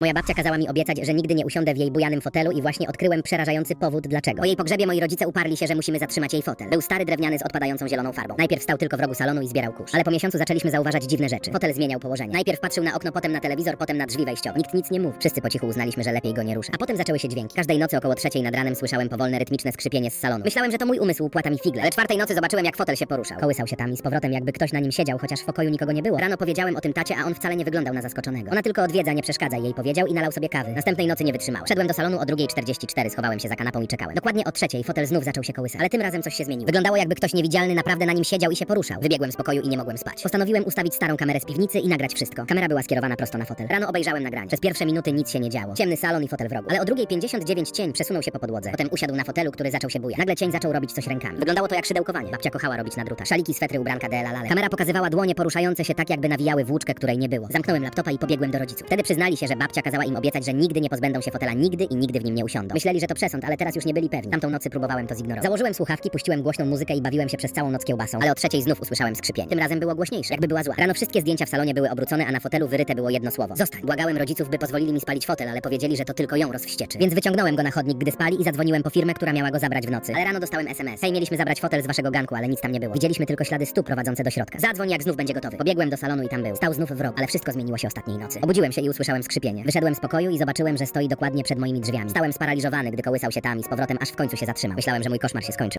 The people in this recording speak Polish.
Moja babcia kazała mi obiecać, że nigdy nie usiądę w jej bujanym fotelu i właśnie odkryłem przerażający powód dlaczego. Po jej pogrzebie moi rodzice uparli się, że musimy zatrzymać jej fotel. Był stary drewniany z odpadającą zieloną farbą. Najpierw stał tylko w rogu salonu i zbierał kurz. Ale po miesiącu zaczęliśmy zauważać dziwne rzeczy. Fotel zmieniał położenie. Najpierw patrzył na okno, potem na telewizor, potem na drzwi wejściowe. Nikt nic nie mówił. Wszyscy po cichu uznaliśmy, że lepiej go nie rusza. A potem zaczęły się dźwięki. Każdej nocy około trzeciej nad ranem słyszałem powolne rytmiczne skrzypienie z salonu. Myślałem, że to mój umysł mi figle. Ale czwartej nocy zobaczyłem, jak fotel się poruszał. Kołysał się tam i z powrotem, jakby ktoś na nim siedział, chociaż w pokoju nikogo nie było. Rano powiedziałem o tym tacie, a on wcale nie wyglądał na zaskoczonego. Ona tylko odwiedza, nie przeszkadza jej powiedział i nalał sobie kawy. Następnej nocy nie wytrzymał. Szedłem do salonu o 2.44, schowałem się za kanapą i czekałem. Dokładnie o trzeciej fotel znów zaczął się kołysać, ale tym razem coś się zmieniło. Wyglądało jakby ktoś niewidzialny naprawdę na nim siedział i się poruszał. Wybiegłem z pokoju i nie mogłem spać. Postanowiłem ustawić starą kamerę z piwnicy i nagrać wszystko. Kamera była skierowana prosto na fotel. Rano obejrzałem nagranie. Przez pierwsze minuty nic się nie działo. Ciemny salon i fotel w rogu. Ale o 2.59 cień przesunął się po podłodze. Potem usiadł na fotelu, który zaczął się bujać. Nagle cień zaczął robić coś rękami. Wyglądało to jak szydełkowanie. Babcia kochała robić na drutach. Szaliki, swetry, ubranka de la lale. Kamera pokazywała dłonie poruszające się tak, jakby nawijały włóczkę, której nie było. Zamknąłem laptopa i pobiegłem do rodziców. Wtedy przyznali się, że babcia kazała im obiecać, że nigdy nie pozbędą się fotela nigdy i nigdy w nim nie usiądą. Myśleli, że to przesąd, ale teraz już nie byli pewni. Tamtą nocy próbowałem to zignorować. Założyłem słuchawki, puściłem głośną muzykę i bawiłem się przez całą noc kiełbasą. Ale o trzeciej znów usłyszałem skrzypienie. Tym razem było głośniejsze, jakby była zła. Rano wszystkie zdjęcia w salonie były obrócone, a na fotelu wyryte było jedno słowo. Zostań. Błagałem rodziców, by pozwolili mi spalić fotel, ale powiedzieli, że to tylko ją rozwścieczy. Więc wyciągnąłem go na chodnik, gdy spali i zadzwoniłem po firmę, która miała go zabrać w nocy. Ale rano dostałem SMS. Hej, mieliśmy zabrać fotel z waszego ganku, ale nic tam nie było. Widzieliśmy tylko ślady stóp prowadzące do środka. Zadzwoń, jak znów będzie gotowy. Pobiegłem do salonu i tam był. Stał znów ale wszystko zmieniło się ostatniej nocy. Obudziłem się i usłyszałem skrzypienie. Wyszedłem z pokoju i zobaczyłem, że stoi dokładnie przed moimi drzwiami. Stałem sparaliżowany, gdy kołysał się tam i z powrotem, aż w końcu się zatrzymał. Myślałem, że mój koszmar się skończył.